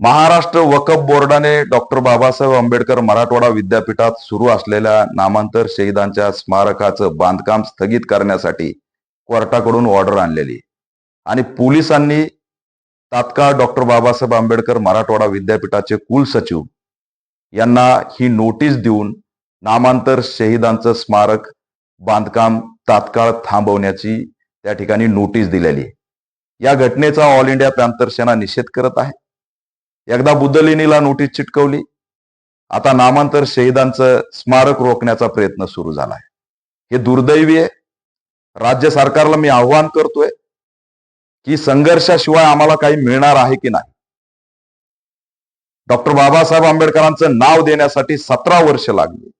महाराष्ट्र वकफ बोर्डाने डॉक्टर बाबासाहेब आंबेडकर मराठवाडा विद्यापीठात सुरू असलेल्या नामांतर शहीदांच्या स्मारकाचं बांधकाम स्थगित करण्यासाठी कोर्टाकडून ऑर्डर आणलेली. आणि पोलिसांनी तात्काळ डॉक्टर बाबासाहेब आंबेडकर मराठवाडा विद्यापीठाचे कुलसचिव यांना ही नोटीस देऊन नामांतर शहीदांचं स्मारक बांधकाम तात्काळ थांबवण्याची त्या ठिकाणी नोटीस दिलेली. या घटनेचा ऑल इंडिया पॅन्थर सेना निषेध करत आहे. एकदा बुद्धलेणीला नोटीस चिटकवली. आता नामांतर शहीदांचं स्मारक रोखण्याचा प्रयत्न सुरू झाला आहे हे दुर्दैवी आहे. राज्य सरकारला मी आव्हान करतोय की संघर्षाशिवाय आम्हाला काही मिळणार आहे की नाही. डॉक्टर बाबासाहेब आंबेडकरांचं नाव देण्यासाठी सतरा वर्ष लागली.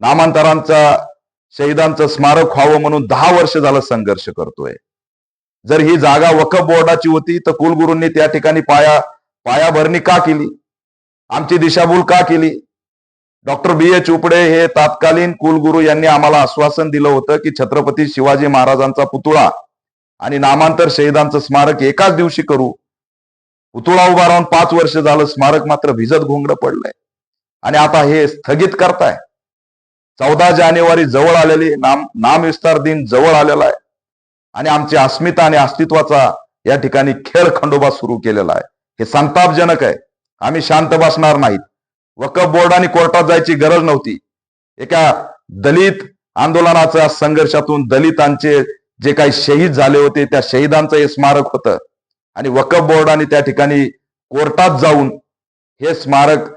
नामांतरांचा शहीदांचं स्मारक व्हावं म्हणून दहा वर्ष झालं संघर्ष करतोय. जर ही जागा वकफ बोर्डाची होती तर कुलगुरूंनी त्या ठिकाणी पाया पायाभरणी का केली? आमची दिशाभूल का केली? डॉक्टर बी ए चोपडे हे तात्कालीन कुलगुरू यांनी आम्हाला आश्वासन दिलं होतं की छत्रपती शिवाजी महाराजांचा पुतळा आणि नामांतर शहीदांचं स्मारक एकाच दिवशी करू. पुतळा उभा राहून पाच वर्ष झालं स्मारक मात्र भिजत घोंगडं पडलंय. आणि आता हे स्थगित करताय. चौदा जानेवारी जवळ आलेली नाम नामविस्तार दिन जवळ आलेला आहे. आणि आमची अस्मिता आणि अस्तित्वाचा या ठिकाणी खेळ खंडोबा सुरू केलेला आहे. हे संतापजनक आहे. आम्ही शांत बसणार नाहीत. वकफ बोर्ड आणि कोर्टात जायची गरज नव्हती. एका दलित आंदोलनाच्या संघर्षातून दलितांचे जे काही शहीद झाले होते त्या शहीदांचं हे स्मारक होतं. आणि वकफ बोर्डाने त्या ठिकाणी कोर्टात जाऊन हे स्मारक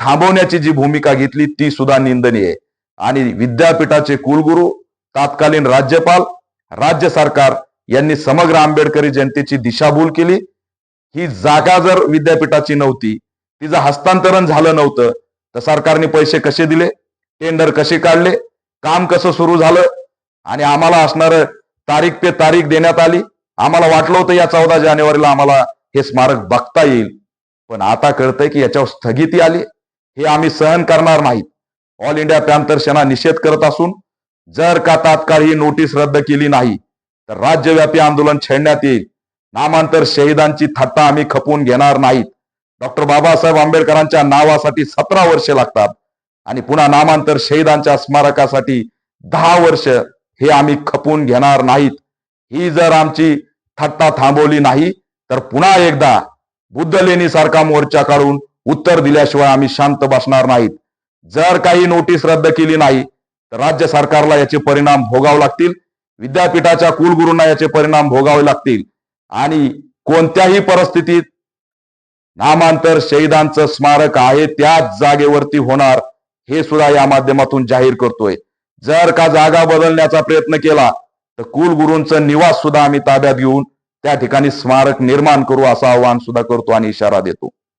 थांबवण्याची जी भूमिका घेतली ती सुद्धा निंदनीय आहे. आणि विद्यापीठाचे कुलगुरू तत्कालीन राज्यपाल राज्य सरकार यांनी समग्र आंबेडकरी जनतेची दिशाभूल केली. ही जागा जर विद्यापीठाची नव्हती तिचं हस्तांतरण झालं नव्हतं तर सरकारने पैसे कसे दिले? टेंडर कसे काढले? काम कसं सुरू झालं? आणि आम्हाला असणार तारीख पे तारीख देण्यात आली. आम्हाला वाटलं होतं या चौदा जानेवारीला आम्हाला हे स्मारक बघता येईल. पण आता कळतंय की याच्यावर स्थगिती आली. हे आम्ही सहन करणार नाहीत. ऑल इंडिया पॅन्थर सेना निषेध करत असून जर का तात्काळ ही नोटीस रद्द केली नाही तर राज्यव्यापी आंदोलन छेडण्यात येईल. नामांतर शहीदांची थट्टा आम्ही खपवून घेणार नाहीत. डॉक्टर बाबासाहेब आंबेडकरांच्या नावासाठी सतरा वर्षे लागतात आणि पुन्हा नामांतर शहीदांच्या स्मारकासाठी दहा वर्ष हे आम्ही खपवून घेणार नाहीत. ही जर आमची थट्टा थांबवली नाही तर पुन्हा एकदा बुद्धलेणी सारखा मोर्चा काढून उत्तर दिल्याशिवाय आम्ही शांत बसणार नाहीत. जर काही नोटीस रद्द केली नाही तर राज्य सरकारला याचे परिणाम भोगावे लागतील. विद्यापीठाच्या कुलगुरूंना याचे परिणाम भोगावे लागतील. आणि कोणत्याही परिस्थितीत नामांतर शहीदांचं स्मारक आहे त्याच जागेवरती होणार हे सुद्धा या माध्यमातून जाहीर करतोय. जर का जागा बदलण्याचा प्रयत्न केला तर कुलगुरूंचं निवास सुद्धा आम्ही ताब्यात घेऊन त्या ठिकाणी स्मारक निर्माण करू असं आवाहन सुद्धा करतो आणि इशारा देतो.